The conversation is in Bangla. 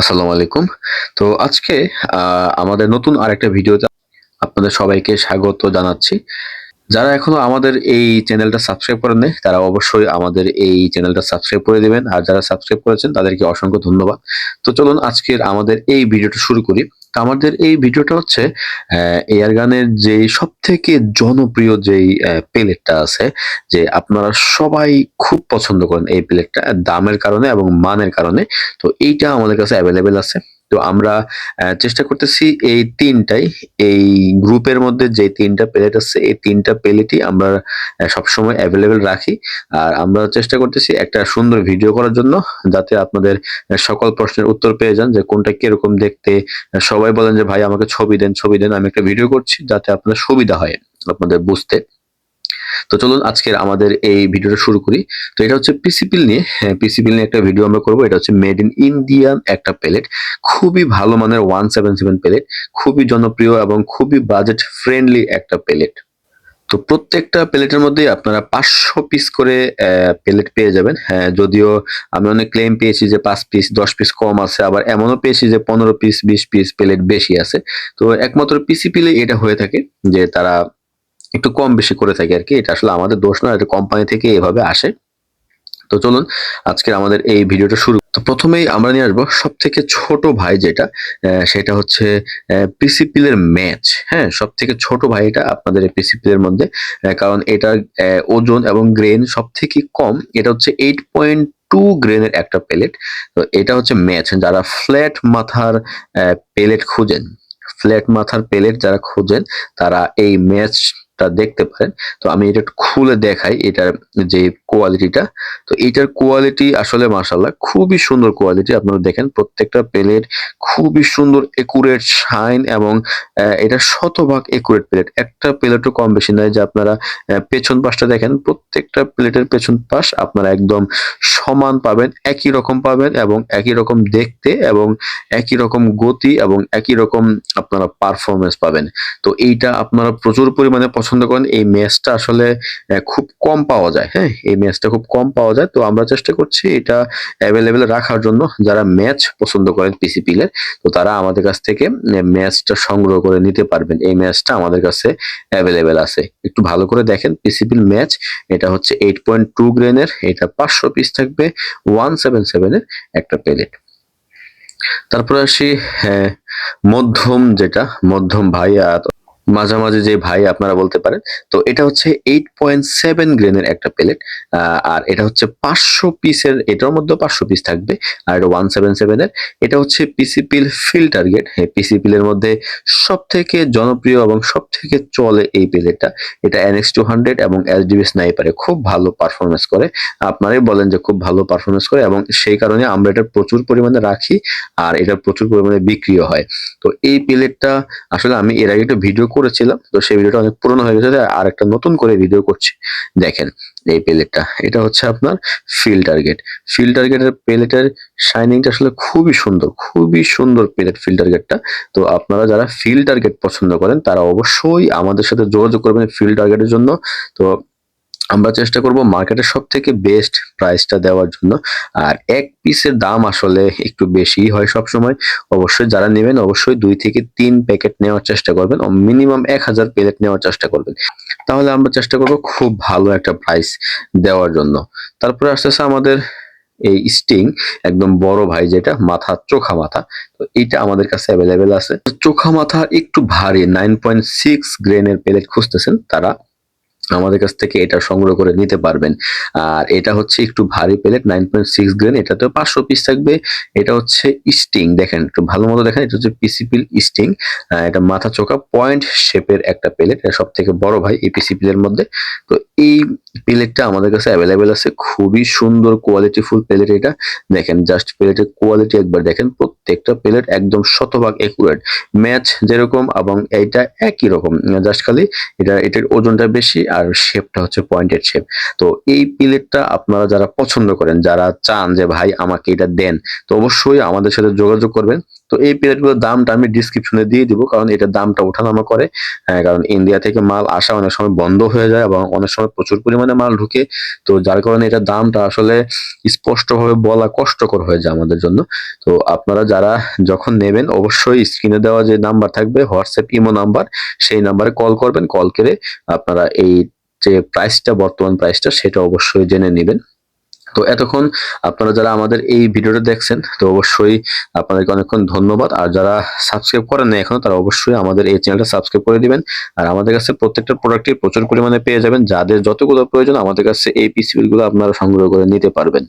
আসসালামু আলাইকুম। তো আজকে আমাদের নতুন আরেকটা ভিডিওতে আপনাদের সবাইকে স্বাগত জানাচ্ছি। যারা এখনও আমাদের এই চ্যানেলটা সাবস্ক্রাইব করেন নাই, তারা অবশ্যই আমাদের এই চ্যানেলটা সাবস্ক্রাইব করে দিবেন। আর যারা সাবস্ক্রাইব করেছেন, তাদেরকে অসংখ্য ধন্যবাদ। তো চলুন আজকের আমাদের এই ভিডিওটা শুরু করি। আমাদের এই ভিডিওটা হচ্ছে এয়ার গানের যে সব থেকে জনপ্রিয় যেই প্লেটটা আছে, যে আপনারা সবাই খুব পছন্দ করেন এই প্লেটটা দামের কারণে এবং মানের কারণে, তো এইটা আমাদের কাছে অ্যাভেলেবেল আছে। তো আমরা চেষ্টা করতেছি এই তিনটাই, এই গ্রুপের মধ্যে যে তিনটা প্লেট আছে, এই তিনটা প্লেটই আমরা সবসময় অ্যাভেলেবেল রাখি। আর আমরা চেষ্টা করতেছি একটা সুন্দর ভিডিও করার জন্য, যাতে আপনাদের সকল প্রশ্নের উত্তর পেয়ে যান যে কোনটা কীরকম দেখতে। সবাই বলেন যে, ভাই, আমাকে ছবি দেন ছবি দেন, আমি একটা ভিডিও করছি যাতে আপনার সুবিধা হয়, আপনাদের বুঝতে। তো চলুন আজকের আমাদের এই ভিডিওটা শুরু করি। তো এটা হচ্ছে পিসিপিল নিয়ে। হ্যাঁ পিসিপিল নিয়ে একটা ভিডিও আমরা করব। এটা হচ্ছে মেড ইন ইন্ডিয়ান একটা প্লেট খুবই ভালো মানের ওয়ান সেভেন সেভেন প্লেট খুবই জনপ্রিয় এবং খুবই বাজেট ফ্রেন্ডলি একটা প্লেট তো প্রত্যেকটা প্লেটের মধ্যে আপনারা পাঁচশো পিস করে প্লেট পেয়ে যাবেন। হ্যাঁ যদিও আমি অনেক ক্লেম পেয়েছি যে পাঁচ পিস দশ পিস কম আছে। আবার এমনও পেয়েছি যে পনেরো পিস বিশ পিস প্লেট বেশি আছে। তো একমাত্র পিসিপিলে এটা হয়ে থাকে যে তারা একটু কম বেশি করে থাকে আর কি। এটা আসলে আমাদের দোষ না এটা কোম্পানি থেকে এভাবে আসে। তো চলুন, আজকের আমাদের এই ভিডিওটা শুরু তো প্রথমেই আমরা নিয়ে আসব সব থেকে ছোট ভাই যেটা সেটা হচ্ছে পিসিপিলের ম্যাচ হ্যাঁ সব থেকে ছোট ভাই এটা আপনাদের পিসিপিলের মধ্যে কারণ এটার ওজন এবং গ্রেন সব থেকে কম, এটা হচ্ছে এইট পয়েন্ট টু গ্রেনের একটা প্লেট তো এটা হচ্ছে ম্যাচ যারা ফ্ল্যাট মাথার প্লেট খুঁজেন ফ্ল্যাট মাথার প্লেট যারা খুঁজেন, তারা এই ম্যাচটা দেখতে পারেন। তো আমি এটা খুলে দেখাই এটার যে কোয়ালিটিটা তো এটার কোয়ালিটি আসলে মাশাল্লাহ খুবই সুন্দর কোয়ালিটি আপনারা দেখেন প্রত্যেকটা প্লেট খুবই সুন্দর একুরেট শাইন এবং এটা শতভাগ একুরেট প্লেট একটা প্লেটও কম বেশি নয় যে আপনারা পেছন পাশটা দেখেন, প্রত্যেকটা প্লেটের পেছন পাশ আপনারা একদম সমান পাবেন, একই রকম পাবেন এবং একই রকম দেখতে এবং একই রকম গতি এবং একই রকম আপনারা পারফরমেন্স পাবেন। তো এইটা আপনারা প্রচুর পরিমাণে পছন্দ করেন, এই ম্যাচটা আসলে খুব কম পাওয়া যায় হ্যাঁ? এই ম্যাচটা খুব কম পাওয়া যায়। তো আমরা চেষ্টা করছি এটা অ্যাভেলেবেল রাখার জন্য। যারা ম্যাচ পছন্দ করেন পিসিপিলের তো তারা আমাদের কাছ থেকে ম্যাচটা সংগ্রহ করে নিতে পারবেন। এই ম্যাচটা আমাদের কাছে অ্যাভেলেবেল আছে। একটু ভালো করে দেখেন পিসিপিল ম্যাচ, এটা হচ্ছে এইট পয়েন্ট টু গ্রেনের এটা পাঁচশো পিস থাকবে ওয়ান সেভেন সেভেনের একটা প্লেট তারপরে আসি মধ্যম যেটা, মধ্যম ভাই আর মাঝামাঝি যে ভাই আপনারা বলতে পারেন, তো এটা হচ্ছে এইট পয়েন্ট সেভেন গ্রেনের একটা প্লেট আর এটা হচ্ছে পাঁচশো পিসের এটার মধ্যে পাঁচশো পিস থাকবে, আর এটা ওয়ান সেভেন সেভেনের এটা হচ্ছে পিসিপিল ফিল টার্গেট হ্যাঁ পিসিপিল এর মধ্যে সব থেকে জনপ্রিয় এবং সব থেকে চলে এই প্লেটটা এটা এনএক্স টু হান্ড্রেড এবং এসডিবি স্নাইপারে খুব ভালো পারফরমেন্স করে, আপনারাই বলেন যে খুব ভালো পারফরমেন্স করে, এবং সেই কারণে আমরা এটা প্রচুর পরিমাণে রাখি, আর এটা প্রচুর পরিমাণে বিক্রিও হয়, তো এই প্লেটটা আসলে আমি এর আগে একটা ভিডিও করেছিলাম, তো সেই ভিডিওটা অনেক পুরনো হয়ে গেছে আর একটা নতুন করে ভিডিও করছি। দেখেন এই পেলেটটা এটা হচ্ছে আপনার ফিল টার্গেট ফিল টার্গেটের পেলেটের শাইনিংটা আসলে খুবই সুন্দর খুবই সুন্দর প্লেট ফিল টার্গেটটা তো আপনারা যারা ফিল টার্গেট পছন্দ করেন, তারা অবশ্যই আমাদের সাথে যোগাযোগ করবেন ফিল টার্গেটের জন্য। তো আমরা চেষ্টা করব মার্কেটের সব থেকে বেস্ট প্রাইসটা দেওয়ার জন্য। আর এক পিসের দাম আসলে একটু বেশি হয় সব সময় অবশ্যই যারা নেবেন, অবশ্যই দুই থেকে তিন প্যাকেট নেওয়ার চেষ্টা করবেন। মিনিমাম এক হাজার প্লেট নেওয়ার চেষ্টা করবেন। তাহলে আমরা চেষ্টা করব খুব ভালো একটা প্রাইস দেওয়ার জন্য। তারপরে আসতেছে আমাদের এই স্টিং একদম বড় ভাই যেটা, মাথা, চোখা মাথা। তো এইটা আমাদের কাছে অ্যাভেলেবেল আছে। চোখা মাথা একটু ভারী নাইন পয়েন্ট সিক্স গ্রেনের প্লেট খুঁজতেছেন তারা। আমাদের কাছ থেকে এটা সংগ্রহ করে নিতে পারবেন। আর এটা হচ্ছে একটু ভারী plate nine point six grain এটাতে পাঁচশো পিস থাকবে। এটা হচ্ছে স্টিং দেখেন একটু ভালো মতো দেখেন, এটা হচ্ছে পিসিপিল স্টিং এটা মাথা চোখা পয়েন্ট শেপের একটা প্লেট এটা সব থেকে বড় ভাই এই পিসিপিল এর মধ্যে। তো এই প্লেটটা আমাদের কাছে অ্যাভেলেবেল আছে। খুবই সুন্দর কোয়ালিটিফুল প্লেট এটা। দেখেন জাস্ট প্লেটের কোয়ালিটি একবার দেখেন, প্রত্যেকটা প্লেট একদম শতভাগ একুরেট ম্যাচ যেরকম এবং এইটা একই রকম। জাস্ট খালি এটা, এটার ওজনটা বেশি আর শেপটা হচ্ছে পয়েন্টেড শেপ তো এই প্লেটটা আপনারা যারা পছন্দ করেন, যারা চান যে, ভাই, আমাকে এটা দেন, তো অবশ্যই আমাদের সাথে যোগাযোগ করবেন। তো এই প্লেটগুলোর দামটা আমি ডিসক্রিপশনে দিয়ে দিব কারণ এটার দামটা ওঠানামা করে আহ, কারণ ইন্ডিয়া থেকে মাল আসা অনেক সময় বন্ধ হয়ে যায় এবং অনেক সময় প্রচুর পরিমাণে মাল ঢুকে। তো যার কারণে এটার দামটা আসলে স্পষ্টভাবে বলা কষ্টকর হয়ে যায় আমাদের জন্য। তো আপনারা যারা যখন নেবেন অবশ্যই স্ক্রিনে দেওয়া যে নাম্বার থাকবে হোয়াটসঅ্যাপ ইমো নাম্বার সেই নাম্বারে কল করবেন। কল করে আপনারা এই যে প্রাইসটা বর্তমান প্রাইসটা সেটা অবশ্যই জেনে নেবেন। তো এতক্ষণ আপনারা যারা আমাদের এই ভিডিওটা দেখছেন, তো অবশ্যই আপনাদেরকে অনেকক্ষণ ধন্যবাদ। আর যারা সাবস্ক্রাইব করেন না এখনও, তারা অবশ্যই আমাদের এই চ্যানেলটা সাবস্ক্রাইব করে দিবেন। আর আমাদের কাছে প্রত্যেকটা প্রোডাক্টই প্রচুর পরিমাণে পেয়ে যাবেন। যাদের যতগুলো প্রয়োজন, আমাদের কাছে এই পিসিবিলগুলো আপনারা সংগ্রহ করে নিতে পারবেন।